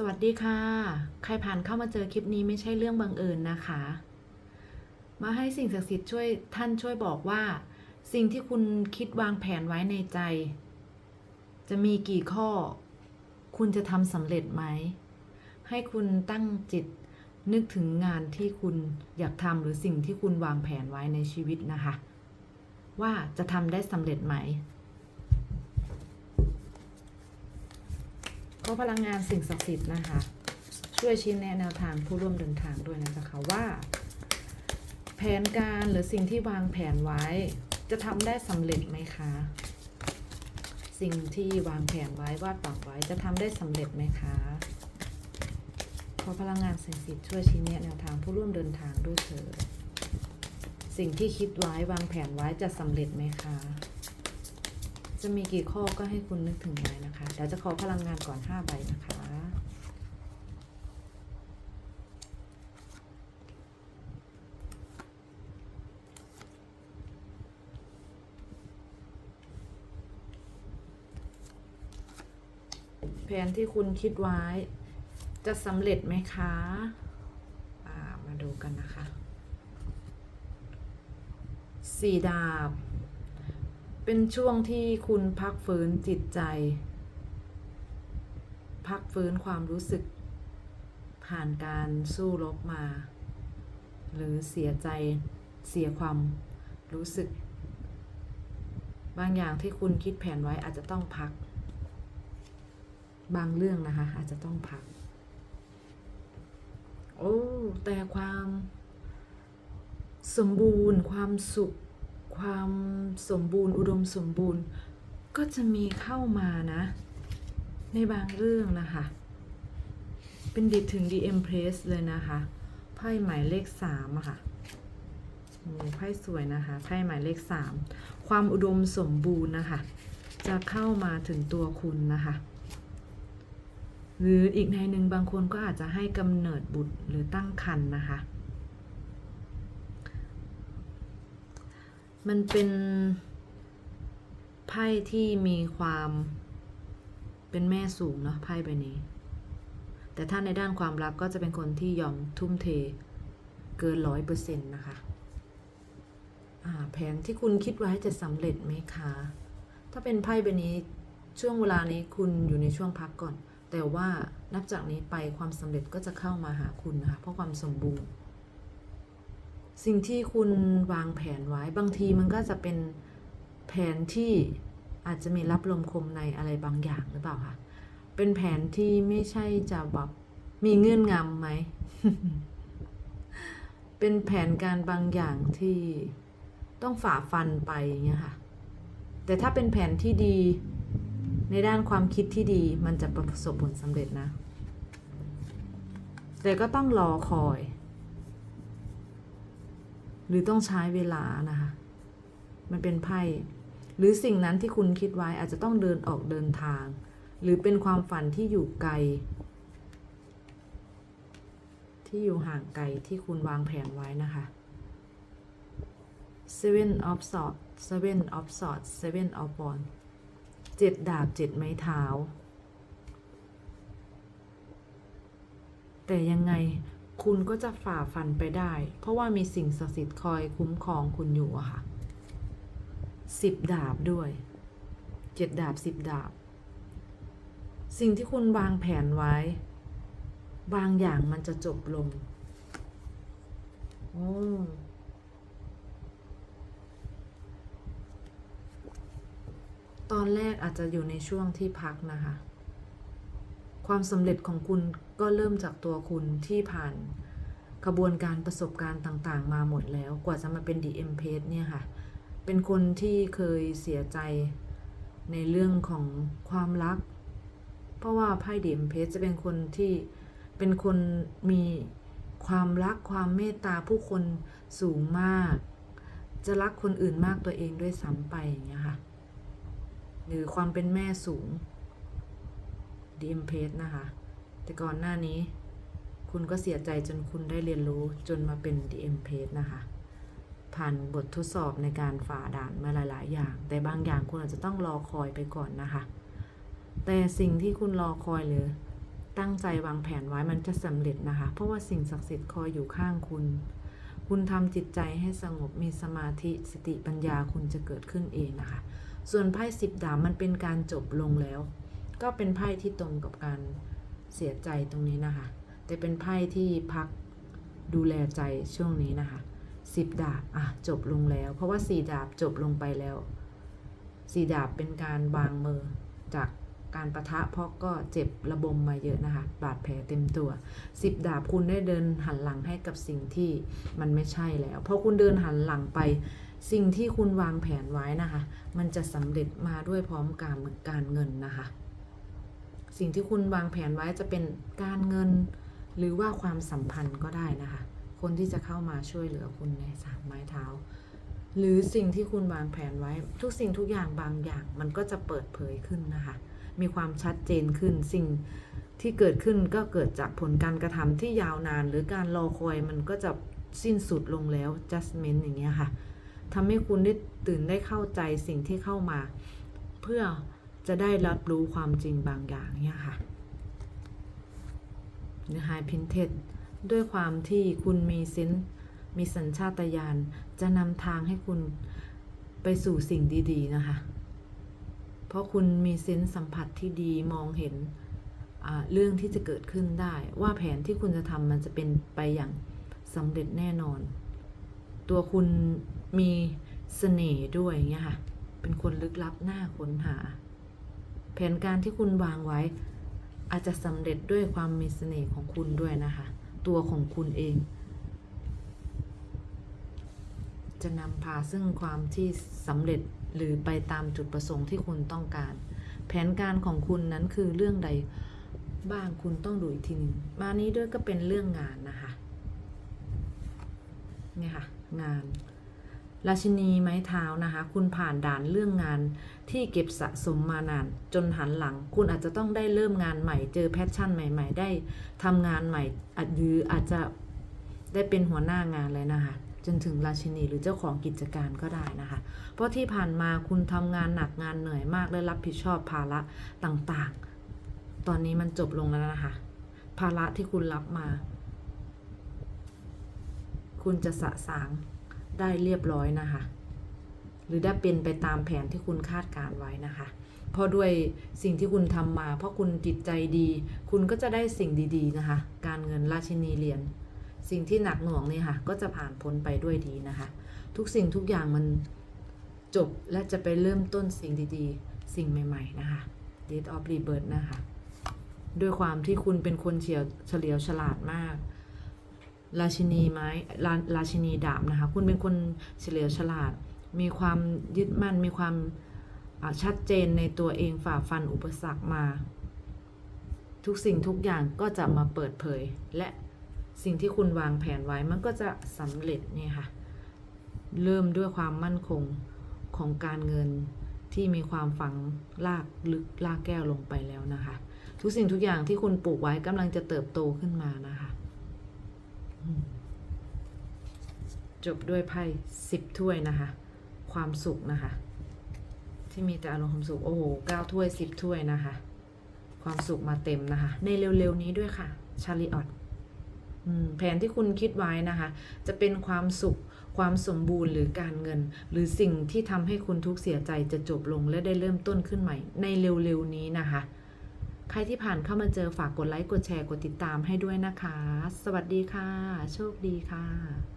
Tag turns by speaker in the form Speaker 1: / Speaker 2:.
Speaker 1: สวัสดีค่ะ ใครผ่านเข้ามาเจอคลิปนี้ไม่ใช่เรื่องบังเอิญนะคะ มาให้สิ่งศักดิ์สิทธิ์ช่วยท่านช่วยบอกว่า สิ่งที่คุณคิดวางแผนไว้ในใจ จะมีกี่ข้อ คุณจะทำสำเร็จไหม ให้คุณตั้งจิตนึกถึงงานที่คุณอยากทำหรือสิ่งที่คุณวางแผนไว้ในชีวิตนะคะ ว่าจะทำได้สำเร็จไหม ก็พลังงานสิ่งศักดิ์สิทธิ์นะคะ ช่วยชี้แนะแนวทางผู้ร่วมเดินทางด้วยนะเจ้าค่ะว่า แผนการหรือสิ่งที่วางแผนไว้ จะทำได้สำเร็จไหมคะ สิ่งที่วางแผนไว้วาดฝันไว้จะทำได้สำเร็จไหมคะขอพลังงานสิ่งศักดิ์สิทธิ์ช่วยชี้แนะแนวทางผู้ร่วมเดินทางด้วยเถิดสิ่งที่คิดไว้วางแผนไว้จะสำเร็จไหมคะ จะมีกี่ข้อก็ให้คุณนึกถึงไว้นะคะ เดี๋ยวจะขอพลังงานก่อน 5 ใบนะคะ แผนที่คุณคิดไว้ จะสำเร็จไหมคะมาดูกันนะคะ สี่ดาบ เป็นช่วงที่คุณพักฟื้นจิตใจ พักฟื้นความรู้สึก ผ่านการสู้รบมา หรือเสียใจเสียความรู้สึก บางอย่างที่คุณคิดแผนไว้อาจจะต้องพัก บางเรื่องนะคะ อาจจะต้องพัก โอ้ แต่ความสมบูรณ์ความสุข ความสมบูรณ์ อุดมสมบูรณ์ ก็จะมีเข้ามานะ ในบางเรื่องนะคะ เป็นดิถึงดีเอ็มเพรสเลยนะคะไพ่หมายเลขสามอะค่ะโอ้ไพ่สวยนะคะไพ่หมายเลขสามความอุดมสมบูรณ์นะคะ จะเข้ามาถึงตัวคุณนะคะ หรืออีกในหนึ่งบางคนก็อาจจะให้กำเนิดบุตรหรือตั้งครรภ์นะคะ มันเป็นไพ่ที่มีความเป็นแม่สูงเนาะไพ่ใบนี้ แต่ถ้าในด้านความรักก็จะเป็นคนที่ยอมทุ่มเทเกินร้อยเปอร์เซ็นต์นะคะแผนที่คุณคิดไว้จะสำเร็จไหมคะ ถ้าเป็นไพ่ใบนี้ช่วงเวลานี้คุณอยู่ในช่วงพักก่อน แต่ว่านับจากนี้ไปความสำเร็จก็จะเข้ามาหาคุณนะคะ เพราะความสมบูรณ์ สิ่งที่คุณวางแผนไว้บางทีมันก็จะเป็นแผนที่อาจจะมีรับลมคมในอะไรบางอย่างหรือเปล่าคะเป็นแผนที่ไม่ใช่จะแบบมีเงื่อนงำไหม เป็นแผนการบางอย่างที่ต้องฝ่าฟันไปอย่างเงี้ยค่ะ แต่ถ้าเป็นแผนที่ดีในด้านความคิดที่ดีมันจะประสบผลสำเร็จนะ แต่ก็ต้องรอคอย หรือต้องใช้เวลานะคะ มันเป็นไพ่ หรือสิ่งนั้นที่คุณคิดไว้อาจจะต้องเดินออกเดินทาง หรือเป็นความฝันที่อยู่ไกล ที่อยู่ห่างไกลที่คุณวางแผนไว้นะคะ Seven of Swords Seven of Swords Seven of Wands เจ็ดดาบเจ็ดไม้เท้า แต่ยังไง คุณก็จะฝ่าฟันไปได้ เพราะว่ามีสิ่งศักดิ์สิทธิ์คอยคุ้มครองคุณอยู่อะค่ะสิบดาบด้วยเจ็ดดาบสิบดาบ สิ่งที่คุณวางแผนไว้ บางอย่างมันจะจบลงโอ้ตอนแรกอาจจะอยู่ในช่วงที่พักนะคะ ความสำเร็จของคุณก็เริ่มจากตัวคุณที่ผ่านกระบวนการประสบการณ์ต่างๆ มาหมดแล้วกว่าจะมาเป็น DM p a g e เนี่ยค่ะ เป็นคนที่เคยเสียใจในเรื่องของความรัก เพราะว่าไพ่ DM p a g e จะเป็นคนที่เป็นคนมีความรักความเมตตาผู้คนสูงมาก จะรักคนอื่นมากตัวเองด้วยซ้ำไปอย่างเงี้ยค่ะ หรือความเป็นแม่สูง ดีเอ็มเพสนะคะ แต่ก่อนหน้านี้ คุณก็เสียใจจนคุณได้เรียนรู้จนมาเป็น DM p a g e นะคะ ผ่านบททดสอบในการฝ่าด่านมาหลาย ๆ อย่าง แต่บางอย่างคุณอาจจะต้องรอคอยไปก่อนนะคะ แต่สิ่งที่คุณรอคอยหรือตั้งใจวางแผนไว้มันจะสำเร็จนะคะ เพราะว่าสิ่งศักดิ์สิทธิ์คอยอยู่ข้างคุณ คุณทำจิตใจให้สงบมีสมาธิสติปัญญาคุณจะเกิดขึ้นเองนะคะ ส่วนไพ่สิบดาบมันเป็นการจบลงแล้ว ก็เป็นไพ่ที่ตรงกับการเสียใจตรงนี้นะคะแต่เป็นไพ่ที่พักดูแลใจช่วงนี้นะคะสิบดาบอะจบลงแล้ว เพราะว่าสี่ดาบจบลงไปแล้วสี่ดาบเป็นการวางมือจากการประทะเพราะก็เจ็บระบมมาเยอะนะคะ บาดแผลเต็มตัวสิบดาบคุณได้เดินหันหลังให้กับสิ่งที่มันไม่ใช่แล้วเพราะคุณเดินหันหลังไป สิ่งที่คุณวางแผนไว้นะคะ มันจะสำเร็จมาด้วยพร้อมการการเงินนะคะ สิ่งที่คุณวางแผนไว้จะเป็นการเงินหรือว่าความสัมพันธ์ก็ได้นะคะ คนที่จะเข้ามาช่วยเหลือคุณในสามไม้เท้า หรือสิ่งที่คุณวางแผนไว้ ทุกสิ่งทุกอย่างบางอย่าง มันก็จะเปิดเผยขึ้นนะคะ มีความชัดเจนขึ้นสิ่งที่เกิดขึ้นก็เกิดจากผลการกระทำที่ยาวนาน หรือการรอคอยมันก็จะสิ้นสุดลงแล้ว judgment อย่างเงี้ยค่ะทำให้คุณได้ตื่นได้เข้าใจสิ่งที่เข้ามา เพื่อ จะได้รับรู้ความจริงบางอย่างเนี่ยค่ะหรือ High Pinted ด้วยความที่คุณมีเซนส์มีสัญชาตญาณจะนำทางให้คุณไปสู่สิ่งดีๆนะคะ เพราะคุณมีเซนส์สัมผัสที่ดีมองเห็นเรื่องที่จะเกิดขึ้นได้ ว่าแผนที่คุณจะทำมันจะเป็นไปอย่างสำเร็จแน่นอน ตัวคุณมีเสน่ห์ด้วยเงี้ยค่ะ เป็นคนลึกลับหน้าค้นหา แผนการที่คุณวางไว้ อาจจะสำเร็จด้วยความมีเสน่ห์ของคุณด้วยนะคะ ตัวของคุณเอง จะนำพาซึ่งความที่สำเร็จหรือไปตามจุดประสงค์ที่คุณต้องการ แผนการของคุณนั้นคือเรื่องใดบ้างคุณต้องดูอีกทีนึงมานี้ด้วยก็เป็นเรื่องงานนะคะ เนี่ยค่ะ งาน ราชินีไม้เท้านะคะ คุณผ่านด่านเรื่องงานที่เก็บสะสมมานาน จนหันหลัง คุณอาจจะต้องได้เริ่มงานใหม่ เจอแพชชั่นใหม่ ๆ ได้ทำงานใหม่อาจหรืออาจจะได้เป็นหัวหน้างานเลยนะคะจนถึงราชินีหรือเจ้าของกิจการก็ได้นะคะ เพราะที่ผ่านมาคุณทำงานหนักงานเหนื่อยมากและรับผิดชอบภาระต่างๆ ตอนนี้มันจบลงแล้วนะคะ ภาระที่คุณรับมา คุณจะสะสาง ได้เรียบร้อยนะคะ หรือได้เป็นไปตามแผนที่คุณคาดการไว้นะคะ เพราะด้วยสิ่งที่คุณทำมา เพราะคุณจิตใจดี คุณก็จะได้สิ่งดี ๆนะคะ การเงินราชินีเหรียญสิ่งที่หนักหน่วงนี่ค่ะ ก็จะผ่านพ้นไปด้วยดีนะคะ ทุกสิ่งทุกอย่างมันจบและจะไปเริ่มต้นสิ่งดีๆ สิ่งใหม่ๆนะคะ Date of Rebirth นะคะ ด้วยความที่คุณเป็นคนเฉียวเฉลียวฉลาดมาก ราชินีไม้ราราชินีดาบนะคะ คุณเป็นคนเฉลียวฉลาด มีความยึดมั่น มีความชัดเจนในตัวเองฝ่าฟันอุปสรรคมา ทุกสิ่งทุกอย่างก็จะมาเปิดเผย และสิ่งที่คุณวางแผนไว้มันก็จะสำเร็จเนี่ยค่ะ เริ่มด้วยความมั่นคงของการเงินที่มีความฝังลากลึกลากแก้วลงไปแล้วนะคะ ทุกสิ่งทุกอย่างที่คุณปลูกไว้กำลังจะเติบโตขึ้นมานะคะ จบด้วยไพ่สิบถ้วยนะคะ ความสุขนะคะ ที่มีแต่อารมณ์ความสุข โอ้โหเก้าถ้วยสิบถ้วยนะคะ ความสุขมาเต็มนะคะ ในเร็วๆนี้ด้วยค่ะ ชาลีออตแผนที่คุณคิดไว้นะคะ จะเป็นความสุขความสมบูรณ์หรือการเงิน หรือสิ่งที่ทำให้คุณทุกข์เสียใจจะจบลงและได้เริ่มต้นขึ้นใหม่ ในเร็วๆนี้นะคะ ใครที่ผ่านเข้ามาเจอฝากกดไลค์ กดแชร์ กดติดตามให้ด้วยนะคะ สวัสดีค่ะ โชคดีค่ะ